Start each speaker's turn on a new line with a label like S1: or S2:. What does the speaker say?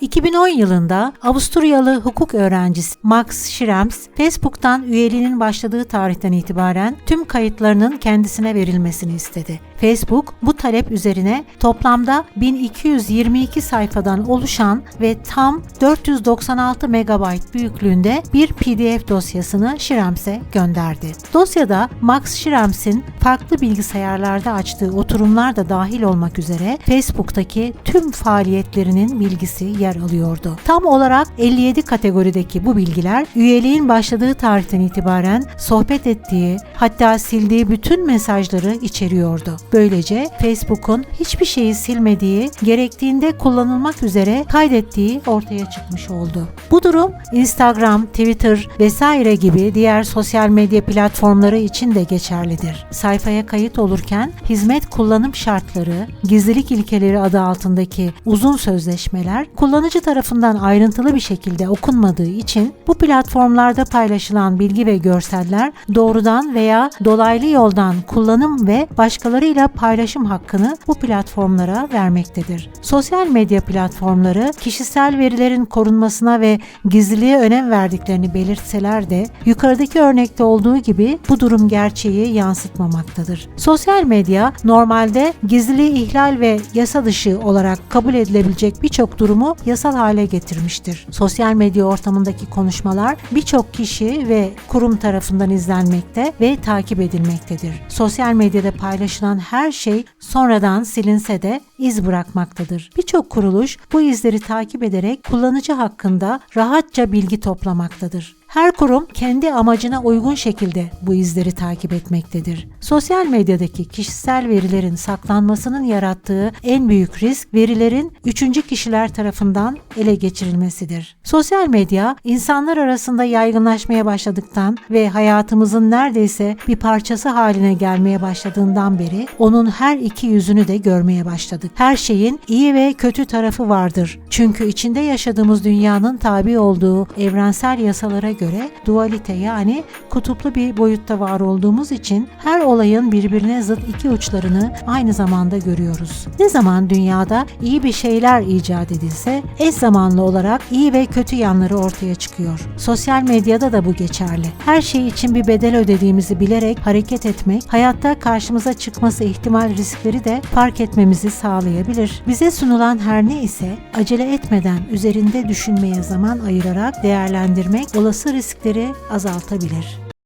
S1: 2010 yılında Avusturyalı hukuk öğrencisi Max Schrems, Facebook'tan üyeliğinin başladığı tarihten itibaren tüm kayıtlarının kendisine verilmesini istedi. Facebook bu talep üzerine toplamda 1222 sayfadan oluşan ve tam 496 MB büyüklüğünde bir PDF dosyasını Schrems'e gönderdi. Dosyada Max Schrems'in farklı bilgisayarlarda açtığı oturumlar da dahil olmak üzere Facebook'taki tüm faaliyetlerinin bilgisi yer alıyordu. Tam olarak 57 kategorideki bu bilgiler üyeliğin başladığı tarihten itibaren sohbet ettiği hatta sildiği bütün mesajları içeriyordu. Böylece Facebook'un hiçbir şeyi silmediği, gerektiğinde kullanılmak üzere kaydettiği ortaya çıkmış oldu. Bu durum Instagram, Twitter vesaire gibi diğer sosyal medya platformları için de geçerlidir. Sayfaya kayıt olurken hizmet kullanım şartları, gizlilik ilkeleri adı altındaki uzun sözleşmeler kullanıcı tarafından ayrıntılı bir şekilde okunmadığı için bu platformlarda paylaşılan bilgi ve görseller doğrudan veya dolaylı yoldan kullanım ve başkalarıyla paylaşım hakkını bu platformlara vermektedir. Sosyal medya platformları kişisel verilerin korunmasına ve gizliliğe önem verdiklerini belirtseler de yukarıdaki örnekte olduğu gibi bu durum gerçeği yansıtmamaktadır. Sosyal medya normalde gizliliği ihlal ve yasa dışı olarak kabul edilebilecek birçok durumu yasal hale getirmiştir. Sosyal medya ortamındaki konuşmalar birçok kişi ve kurum tarafından izlenmekte ve takip edilmektedir. Sosyal medyada paylaşılan her şey sonradan silinse de iz bırakmaktadır. Birçok kuruluş bu izleri takip ederek kullanıcı hakkında rahatça bilgi toplamaktadır. Her kurum kendi amacına uygun şekilde bu izleri takip etmektedir. Sosyal medyadaki kişisel verilerin saklanmasının yarattığı en büyük risk verilerin üçüncü kişiler tarafından ele geçirilmesidir. Sosyal medya insanlar arasında yaygınlaşmaya başladıktan ve hayatımızın neredeyse bir parçası haline gelmeye başladığından beri onun her iki yüzünü de görmeye başladık. Her şeyin iyi ve kötü tarafı vardır. Çünkü içinde yaşadığımız dünyanın tabi olduğu evrensel yasalara göre dualite yani kutuplu bir boyutta var olduğumuz için her olayın birbirine zıt iki uçlarını aynı zamanda görüyoruz. Ne zaman dünyada iyi bir şeyler icat edilse eş zamanlı olarak iyi ve kötü yanları ortaya çıkıyor. Sosyal medyada da bu geçerli. Her şey için bir bedel ödediğimizi bilerek hareket etmek, hayatta karşımıza çıkması ihtimal riskleri de fark etmemizi sağlayabilir. Bize sunulan her ne ise acele etmeden üzerinde düşünmeye zaman ayırarak değerlendirmek olası riskleri azaltabilir.